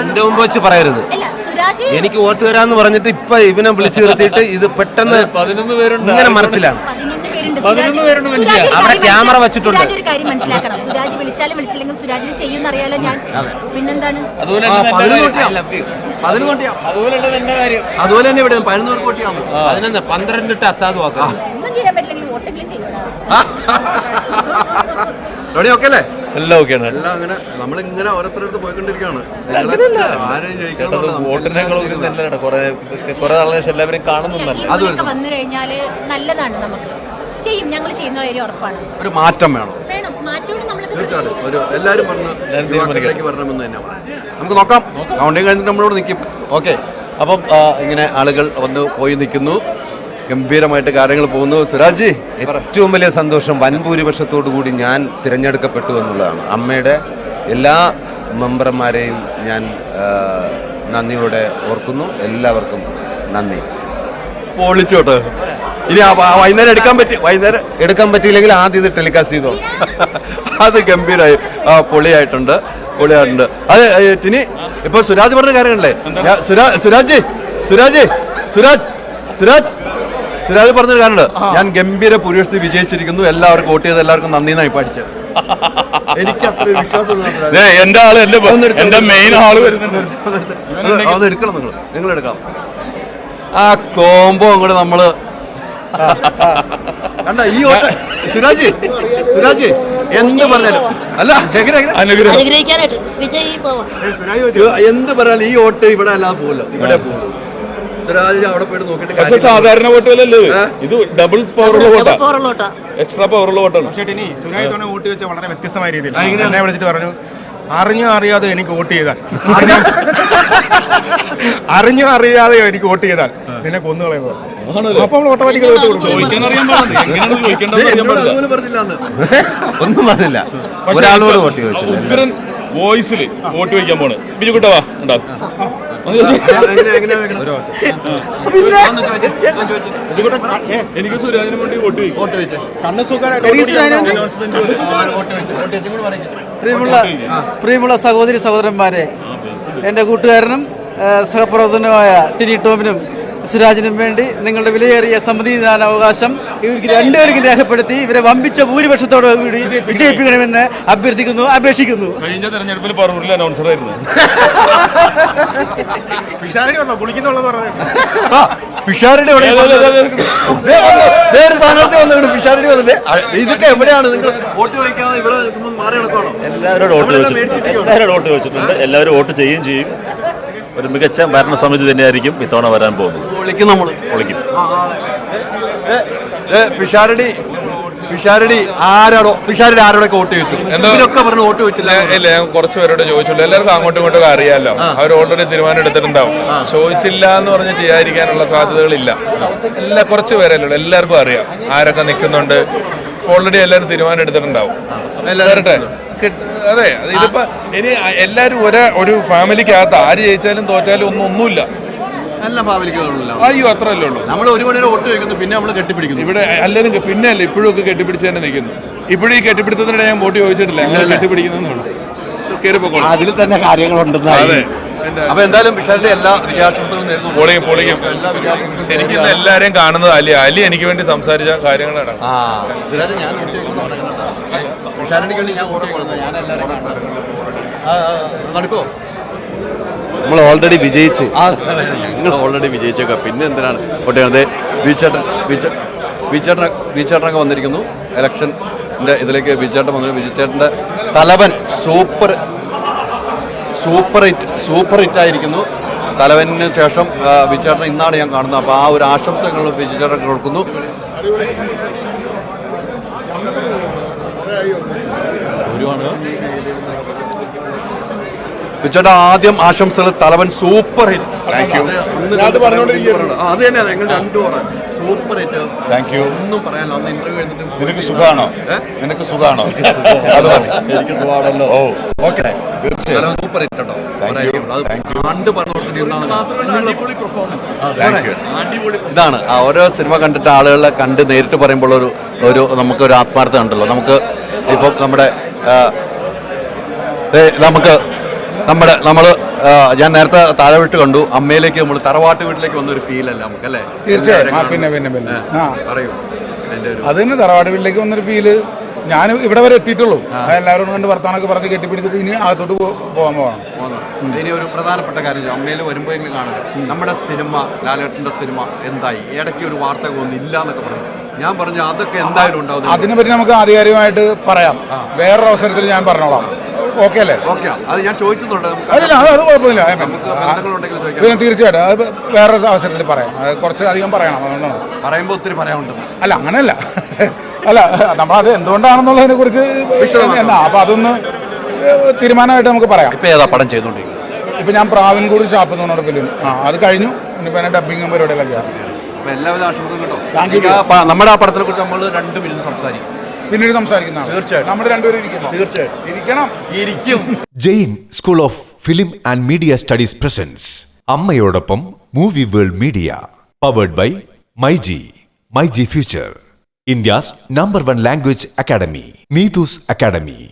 എന്റെ മുമ്പ് വെച്ച് പറയരുത്. എനിക്ക് വോട്ട് തരാന്ന് പറഞ്ഞിട്ട് ഇപ്പൊ ഇവനെ വിളിച്ചു നിർത്തിയിട്ട് ഇത് പെട്ടെന്ന് പതിനൊന്ന് പേരുണ്ട്. ഇങ്ങനെ മനസ്സിലാണ് പതിനൊന്ന് പേരുണ്ട്. അവിടെ ക്യാമറ വെച്ചിട്ടുണ്ട്. സുരാജ് ഒരു കാര്യം മനസ്സിലാക്കണം. സുരാജ് വിളിച്ചാലും വിളിച്ചില്ലെങ്കിലും സുരാജിന് ചെയ്യുന്ന അറിയാലോ ഞാൻ പിന്നെന്താണ്? അതുപോലെ തന്നെ അതുപോലെ ഇവിടെ പതിനൊന്ന് പേർക്ക് വോട്ടിയാന്ന് പതിനൊന്ന് പന്ത്രണ്ടിട്ട് അസാധുവാക്കാം ഒന്നും ചെയ്യാൻ പറ്റില്ലെങ്കിൽ ഓക്കെ അല്ലേ? എല്ലാം ഓക്കെയാണ്. എല്ലാം അങ്ങനെ നമ്മളിങ്ങനെ ഓരോരുത്തരടുത്ത് പോയിക്കൊണ്ടിരിക്കുകയാണ്. അങ്ങനെയല്ല. ആരെയും ചേട്ടാ ജയിക്കണം വോട്ടിനേക്കാളും തന്നെയാണ് കുറെ കുറെ നാളെ ശേഷം എല്ലാവരും കാണുന്നല്ല അത് വന്നു കഴിഞ്ഞാൽ നല്ലതാണ് നമുക്ക്. ചെയ്യും ഞങ്ങൾ ചെയ്യുന്ന കാര്യം ഉറപ്പാണ്. ഒരു മാറ്റം വേണം. ഒരു എല്ലാവരും പറഞ്ഞ് വരണമെന്ന് തന്നെ നമുക്ക് നോക്കാം. കൗണ്ടിങ് കഴിഞ്ഞിട്ട് നമ്മളോട് നിൽക്കും ഓക്കെ അപ്പം ഇങ്ങനെ ആളുകൾ വന്ന് പോയി നിൽക്കുന്നു. ഗംഭീരമായിട്ട് കാര്യങ്ങൾ പോകുന്നു. സുരാജ് ഏറ്റവും വലിയ സന്തോഷം വൻ ഭൂരിപക്ഷത്തോടു കൂടി ഞാൻ തിരഞ്ഞെടുക്കപ്പെട്ടു എന്നുള്ളതാണ്. അമ്മയുടെ എല്ലാ മെമ്പർമാരെയും ഞാൻ നന്ദിയോടെ ഓർക്കുന്നു. എല്ലാവർക്കും നന്ദി. പൊളിച്ചോട്ടെ ഇനി വൈകുന്നേരം എടുക്കാൻ പറ്റി വൈകുന്നേരം എടുക്കാൻ പറ്റിയില്ലെങ്കിൽ ആദ്യം ഇത് ടെലികാസ്റ്റ് ചെയ്തോ. അത് ഗംഭീരമായി ആ പൊളിയായിട്ടുണ്ട് പൊളിയായിട്ടുണ്ട്. അത് ഇനി ടിനി ഇപ്പൊ സുരാജ് പറഞ്ഞ കാര്യങ്ങളല്ലേ? സുരാജ് സുരാജ് സുരാജ് സുരാജ് സുരാജ്. സുരാജ് പറഞ്ഞൊരു കാര്യമുണ്ട് ഞാൻ ഗംഭീര പുരുഷത്തിൽ വിജയിച്ചിരിക്കുന്നു. എല്ലാവർക്കും വോട്ട് ചെയ്ത് എല്ലാവർക്കും നന്ദി എന്നായി പഠിച്ചത് എനിക്ക് അത്ര വിശ്വാസമുള്ള. എന്റെ ആൾ എന്റെ എന്റെ മെയിൻ ആൾ വരുന്നുണ്ട്. അത് എടുക്കണം നിങ്ങൾ. നിങ്ങൾ എടുക്കാം ആ കോംബോ അങ്ങോട്ട് നമ്മൾ കണ്ട ഈ ഓട്ട സുരാജ് സുരാജ് എന്ത് പറഞ്ഞാലും അല്ല അനുഗ്രഹിക്കാനായിട്ട് എന്ത് പറഞ്ഞാലും ഈ ഓട്ട് ഇവിടെ അല്ലാതെ പോകില്ല ഇവിടെ പോകുള്ളൂ സുരാജ് അവിടെ പോയിട്ട് നോക്കിയിട്ട് പക്ഷെ. സാധാരണ വോട്ടുകളല്ലേ ഇത്? ഇത് ഡബിൾ പവറുള്ള വോട്ടാ? പോറലോട്ടാ എക്സ്ട്രാ പവറുള്ള വോട്ടാണ്. പക്ഷേ സുരാജ് തവണ വോട്ട് വെച്ച വളരെ വ്യത്യസ്തമായ രീതിയിൽ എന്നെ വിളിച്ചിട്ട് പറഞ്ഞു അറിഞ്ഞോ അറിയാതെ എനിക്ക് വോട്ട് ചെയ്താൽ? അറിഞ്ഞോ? അറിയാതെ എനിക്ക് വോട്ട് ചെയ്താൽ? നിന്നെ കൊന്നുകളയുന്നത് അപ്പോൾ വോട്ട് കൊടുത്തു അറിയാൻ എന്നോട് അതുപോലെ പറഞ്ഞില്ല അന്ന്. ഒന്നും പറഞ്ഞില്ല. ഒരാളോട് വോട്ട് ചോദിച്ചില്ല. ഉഗ്രൻ വോയിസിൽ വോട്ട് വയ്ക്കാൻ പോണ്. ബിജു കുട്ടവാ ഉണ്ടാവും എനിക്ക് സുരാജിന് വേണ്ടി വോട്ട് വോട്ട്. കണ്ണ്. പ്രിയമുള്ള സഹോദരി സഹോദരന്മാരെ എന്റെ കൂട്ടുകാരനും സഹപ്രവർത്തനമായ ടിനി ടോമിനും സുരാജിനും വേണ്ടി നിങ്ങളുടെ വിലയേറിയ സമ്മതിദാന അവകാശം ഇവർക്ക് രണ്ടുപേർക്കും രേഖപ്പെടുത്തി ഇവരെ വമ്പിച്ച ഭൂരിപക്ഷത്തോട് കൂടി വിജയിപ്പിക്കണമെന്ന് അഭ്യർത്ഥിക്കുന്നു അപേക്ഷിക്കുന്നു. കഴിഞ്ഞ തെരഞ്ഞെടുപ്പിൽ പറവൂരിൽ അനൗൺസർ ആയിരുന്നു. പിഷാരടി വന്നോ? വന്നു. ഒരു സ്ഥാനാർത്ഥി വന്നു പിഷാരടി വന്നത്. ഇതൊക്കെ എവിടെയാണ് നിങ്ങൾ? വോട്ട് ചോദിക്കാതെ ഇവിടെ മാറി നടക്കണോ എല്ലാവരോടും വോട്ട് ചോദിച്ചിട്ടുണ്ട്. എല്ലാവരോടും വോട്ട് ചോദിച്ചിട്ടുണ്ട്. എല്ലാവരും വോട്ട് ചെയ്യുകയും ചെയ്യും. ഒരു മികച്ച ഭരണസമിതി തന്നെയായിരിക്കും ഇത്തവണ വരാൻ പോകുന്നത്. വിളിക്കും പിഷാരടി പിഷാരടി ആരാടോ പിഷാരടി ആരോടൊക്കെ വോട്ട് ചോദിച്ചു? ഇവരൊക്കെ പറഞ്ഞു വോട്ട് ചോദിച്ചില്ല. ഇല്ല ഞാൻ കുറച്ച് പേരോട് ചോദിച്ചുള്ളൂ. എല്ലാവർക്കും അങ്ങോട്ടും ഇങ്ങോട്ടും അറിയാമല്ലോ അറിയാലോ അവർ ഓൾറെഡി തീരുമാനം എടുത്തിട്ടുണ്ടാവും. ചോദിച്ചില്ല എന്ന് പറഞ്ഞ് ചെയ്യാതിരിക്കാനുള്ള സാധ്യതകളില്ല. എല്ലാ കുറച്ച് പേരല്ലോ എല്ലാവർക്കും അറിയാം. ആരൊക്കെ നിൽക്കുന്നുണ്ട്. ഓൾറെഡി എല്ലാവരും തീരുമാനം എടുത്തിട്ടുണ്ടാവും. കിട്ട്- അതെ അത് ഇതിപ്പോ ഇനി എല്ലാരും ഒരേ ഒരു ഫാമിലിക്കകത്ത് ആര് ജയിച്ചാലും തോറ്റാലും ഒന്നും ഒന്നുമില്ല. നല്ല അയ്യോ അത്രല്ലേ ഉള്ളൂ. നമ്മൾ ഒരു മണിവരെ വോട്ട് ചോദിക്കുന്നു പിന്നെ നമ്മൾ കെട്ടിപ്പിടിക്കുന്നു. ഇവിടെ എല്ലാവരും പിന്നെ അല്ല ഇപ്പോഴും ഒക്കെ കെട്ടിപ്പിടിച്ച് തന്നെ നിൽക്കുന്നു. ഇപ്പോഴും ഈ കെട്ടിപ്പിടുത്തത്തിനിടെ ഞാൻ വോട്ട് ചോദിച്ചിട്ടില്ല. ഞങ്ങൾ കെട്ടിപ്പിടിക്കുന്നുള്ളൂ കയറിപ്പോക്കോളാം അതിൽ തന്നെ കാര്യങ്ങളുണ്ടെന്ന് അതെ. അപ്പൊ എന്തായാലും ബിഷാറിന്റെ എല്ലാ വിജയാശംസകളും പൊളിയും പൊളിയും ശരിക്കും എല്ലാരെയും കാണുന്നത് അലി അലി എനിക്ക് വേണ്ടി സംസാരിച്ച കാര്യങ്ങളാണ്. ആ സുരാജ് ഞാൻ വേണ്ടി ഞാൻ വോട്ട് കൊടുക്കുന്നത് ഞാൻ എല്ലാവരും നടക്കുമോ നമ്മൾ ഓൾറെഡി വിജയിച്ച്. ഞങ്ങൾ ഓൾറെഡി വിജയിച്ചേക്കാം. പിന്നെ എന്തിനാണ്? ചെയ്യുന്നത് ബീച്ചേട്ടൻ ബീച്ച ബീച്ചേട്ടൻ ബീച്ചേട്ടനൊക്കെ വന്നിരിക്കുന്നു. ഇലക്ഷന്റെ ഇതിലേക്ക് ബീച്ചേട്ടൻ വന്നു ബീച്ചേട്ടന്റെ Thalavan super super hit super hit ആയിരിക്കുന്നു. തലവന് ശേഷം ബിജുചേട്ടൻ ഇന്നാണ് ഞാൻ കാണുന്നത്. അപ്പോൾ ആ ഒരു ആശംസകൾ ബിജുചേട്ടൻ കൊടുക്കുന്നു. ബിജുചേട്ടൻ ആദ്യം ആശംസകൾ തലവൻ സൂപ്പർ ഹിറ്റ്. Thank you. അത് തന്നെ നിങ്ങൾ രണ്ടു പറയാം സൂപ്പർ ഹിറ്റ്. താങ്ക് യു ഒന്നും അന്ന് ഇന്റർവ്യൂ കഴിഞ്ഞിട്ട് നിനക്ക് സുഖാണോ? നിനക്ക് സുഖാണോ? അത് മതി. എനിക്ക് സുഖാണല്ലോ ഓ ഓക്കെ. തീർച്ചയായും. സൂപ്പർ ഹിറ്റ് കേട്ടോ. താങ്ക് ഇതാണ്. ആ ഓരോ സിനിമ കണ്ടിട്ട് ആളുകളെ കണ്ട് നേരിട്ട് പറയുമ്പോൾ ഒരു ഒരു നമുക്ക് ഒരു ആത്മാർത്ഥത ഉണ്ടല്ലോ. നമുക്ക് ഇപ്പം നമ്മുടെ നമുക്ക് നമ്മുടെ നമ്മൾ ഞാൻ നേരത്തെ താഴെ വിട്ട് കണ്ടു. അമ്മയിലേക്ക് നമ്മൾ തറവാട്ട് വീട്ടിലേക്ക് വന്ന ഒരു ഫീൽ അല്ല നമുക്ക് അല്ലേ? തീർച്ചയായും. പിന്നെ പിന്നെ പറയൂ. അത് തന്നെ തറവാട് വീട്ടിലേക്ക് വന്നൊരു ഫീൽ ഞാൻ ഇവിടെ വരെ എത്തിയിട്ടുള്ളൂ. എല്ലാവരും കണ്ട് വർത്താനൊക്കെ പറഞ്ഞ് കെട്ടിപ്പിടിച്ചിട്ട് ഇനി അകത്തോട്ട് പോകാൻ പോകണം. ഇനി ഒരു പ്രധാനപ്പെട്ട കാര്യം അമ്മയിൽ വരുമ്പോഴെങ്കിലും കാണുക നമ്മുടെ സിനിമ ലാലേട്ടന്റെ സിനിമ എന്തായി? ഇടയ്ക്ക് ഒരു വാർത്ത ഒന്നും ഇല്ല എന്നൊക്കെ പറഞ്ഞു. ഞാൻ പറഞ്ഞു അതൊക്കെ എന്തായാലും ഉണ്ടാവും. അതിനെപ്പറ്റി നമുക്ക് ആധികാരികമായിട്ട് പറയാം. വേറൊരു അവസരത്തിൽ ഞാൻ പറഞ്ഞോളാം. ഓക്കെ അല്ലേ? ഓക്കെ. അത് ഞാൻ ചോദിച്ചിട്ടുണ്ട്. അല്ല അത് അത് കുഴപ്പമില്ല. പിന്നെ തീർച്ചയായിട്ടും. അത് വേറൊരു അവസരത്തിൽ പറയാം. അത് കുറച്ച് അധികം പറയണം അതുകൊണ്ടാണ്. പറയുമ്പോൾ ഒത്തിരി പറയാനുണ്ട്. അല്ല അങ്ങനെയല്ല. അല്ല നമ്മളത് എന്തുകൊണ്ടാണെന്നുള്ളതിനെ കുറിച്ച് എന്നാ അപ്പൊ അതൊന്ന് തീരുമാനമായിട്ട് നമുക്ക് പറയാം. ഇപ്പൊ ഏതാ പടം ചെയ്തുകൊണ്ടിരിക്കുന്നത്? ഇപ്പൊ ഞാൻ പ്രാവിൻകൂട് ഷാപ്പ് എന്ന് പറഞ്ഞ ഫിലിം ആ അത് കഴിഞ്ഞു. ഇനിയിപ്പോ ഡബിങ്ങും പരിപാടികളൊക്കെയാണ് അപ്പൊ എല്ലാവിധ ആശംസകളും കേട്ടോ. Thank you. എനിക്ക് ആ പ- നമ്മുടെ ആ പടത്തിനെ കുറിച്ച് നമ്മൾ രണ്ടും ഇരുന്ന് സംസാരിക്കും. പിന്നീട് സംസാരിക്കുന്നതാണ് തീർച്ചയായിട്ടും. നമ്മൾ രണ്ടുപേരും ഇരിക്കണം. തീർച്ചയായും ഇരിക്കണം. ഇരിക്കും. Jain school of film and media studies presence. അമ്മയോടൊപ്പം movie world media. Powered by MyG. MyG future. India's number one language academy. Neethu's academy.